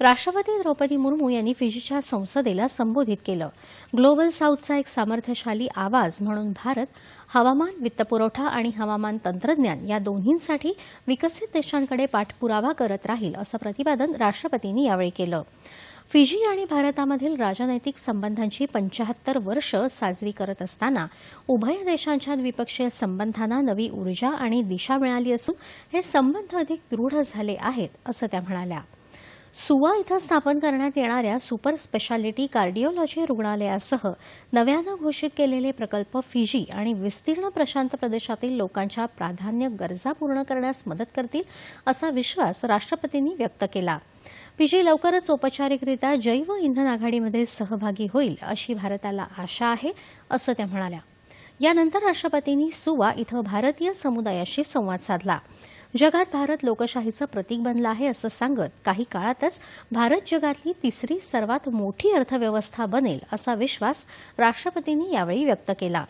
राष्ट्रपती द्रौपदी मुर्मू यांनी फिजीच्या संसदेला संबोधित केलं. ग्लोबल साऊथचा एक सामर्थ्यशाली आवाज म्हणून भारत हवामान वित्तपुरवठा आणि हवामान तंत्रज्ञान या दोन्हींसाठी विकसित देशांकडे पाठपुरावा करत राहील असं प्रतिपादन राष्ट्रपतींनी यावेळी केलं. फिजी आणि भारतामधील राजनैतिक संबंधांची पंचाहत्तर वर्ष साजरी करत असताना उभय देशांच्या द्विपक्षीय संबंधांना नवी ऊर्जा आणि दिशा मिळाली असून हे संबंध अधिक दृढ झाले आहेत असं त्या म्हणाल्या. सुवा इथं स्थापन करण्यात येणाऱ्या सुपर स्पेशालिटी कार्डिओलॉजी रुग्णालयासह नव्यानं घोषित केलेले प्रकल्प फिजी आणि विस्तीर्ण प्रशांत प्रदेशातील लोकांच्या प्राधान्य गरजा पूर्ण करण्यास मदत करतील असा विश्वास राष्ट्रपतींनी व्यक्त केला. फिजी लवकरच औपचारिकरित्या जैव इंधन आघाडीमध्ये सहभागी होईल अशी भारताला आशा आहे असं त्या म्हणाल्या. यानंतर राष्ट्रपतींनी सुवा इथं भारतीय समुदायाशी संवाद साधला. जगात भारत लोकशाहीचं प्रतीक बनलं आहे असं सांगत काही काळातच भारत जगातली तिसरी सर्वात मोठी अर्थव्यवस्था बनेल असा विश्वास राष्ट्रपतींनी यावेळी व्यक्त केला.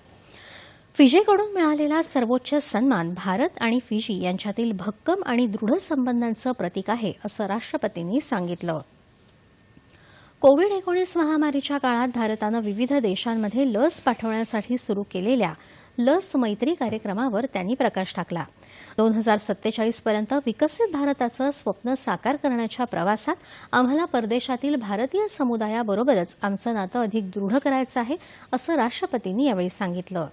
फिजीकडून मिळालेला सर्वोच्च सन्मान भारत आणि फिजी यांच्यातील भक्कम आणि दृढ संबंधांचं प्रतीक आहे असं राष्ट्रपतींनी सांगितलं. कोविड एकोणीस महामारीच्या काळात भारतानं विविध देशांमध्ये लस पाठवण्यासाठी सुरू केलेल्या लस मैत्री कार्यक्रमावर त्यांनी प्रकाश टाकला. दोन हजार सत्तेचाळीस पर्यंत विकसित भारताचं स्वप्न साकार करण्याच्या प्रवासात आम्हाला परदेशातील भारतीय समुदायाबरोबरच आमचं नातं अधिक दृढ करायचं आहे असं राष्ट्रपतींनी यावेळी सांगितलं.